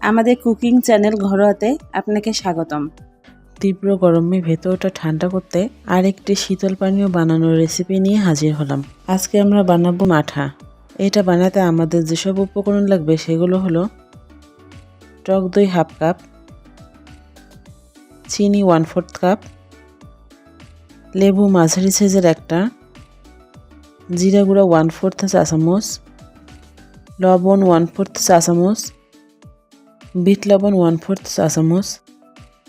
আমাদের cooking channel ঘরোয়াতে আপনাকে স্বাগতম। তীব্র গরমে ভেতরটা ঠান্ডা করতে আরেকটি শীতল পানীয় বানানোর রেসিপি নিয়ে হাজির হলাম। আজকে আমরা বানাবো মাঠা। এটা বানাতে আমাদের যেসব উপকরণ লাগবে সেগুলো হলো টক দই হাফ কাপ, চিনি ওয়ান ফোর্থ কাপ, লেবু মাঝারি সাইজের একটা, জিরা গুঁড়া ওয়ান ফোর্থ চা চামচ, লবণ ওয়ান ফোর্থ চা চামচ বিট লবণ ওয়ান ফোর্থ চা চামচ।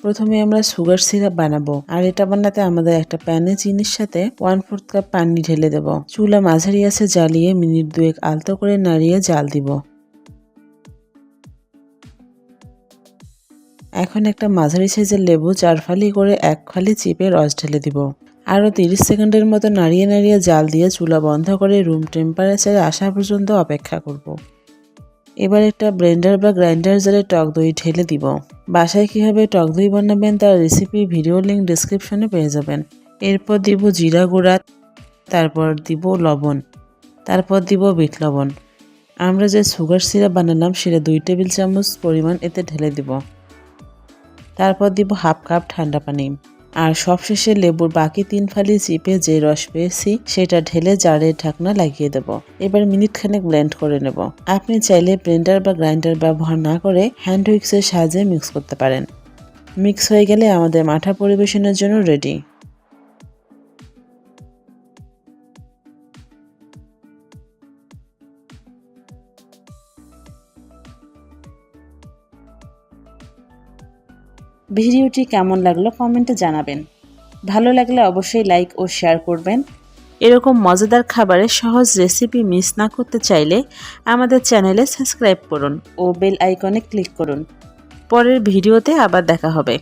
প্রথমে আমরা সুগার সিরাপ বানাবো। আর এটা বানাতে আমাদের একটা প্যানে চিনির সাথে ওয়ান ফোর্থ কাপ পানি ঢেলে দেব। চুলা মাঝারি আছে জ্বালিয়ে মিনিট দুয়েক আলতো করে নাড়িয়ে জাল দিব। এখন একটা মাঝারি সাইজের লেবু চার ফালি করে এক ফালি চিপে রস ঢেলে দিব। আরও তিরিশ সেকেন্ডের মতো নাড়িয়ে নাড়িয়ে জাল দিয়ে চুলা বন্ধ করে রুম টেম্পারেচারে আসা পর্যন্ত অপেক্ষা করব। এবার একটা ব্লেন্ডার বা গ্রাইন্ডার জারে টক দই ঢেলে দিব। বাসায় কীভাবে টক দই বানাবেন তার রেসিপি ভিডিও লিঙ্ক ডিসক্রিপশনে পেয়ে যাবেন। এরপর দিব জিরা গুঁড়া, তারপর দিব লবণ, তারপর দিব বিট লবণ। আমরা যে সুগার সিরাপ বানালাম সেটা দুই টেবিল চামচ পরিমাণ এতে ঢেলে দিব। তারপর দিব হাফ কাপ ঠান্ডা পানি। আর সবশেষে লেবুর বাকি তিন ফালি চিপে যে রস পেয়েছি, সেটা ঢেলে জারের ঢাকনা লাগিয়ে দেব। এবার মিনিট খানেক ব্লেন্ড করে নেব। আপনি চাইলে ব্লেন্ডার বা গ্রাইন্ডার ব্যবহার না করে হ্যান্ড উইক্সের সাহায্যে মিক্স করতে পারেন। মিক্স হয়ে গেলে আমাদের মাঠা পরিবেশনের জন্য রেডি। ভিডিওটি কেমন লাগল কমেন্টে জানাবেন। ভালো লাগলে অবশ্যই লাইক ও শেয়ার করবেন। এরকম মজাদার খাবারের সহজ রেসিপি মিস না করতে চাইলে আমাদের চ্যানেলে সাবস্ক্রাইব করুন ও বেল আইকনে ক্লিক করুন। পরের ভিডিওতে আবার দেখা হবে।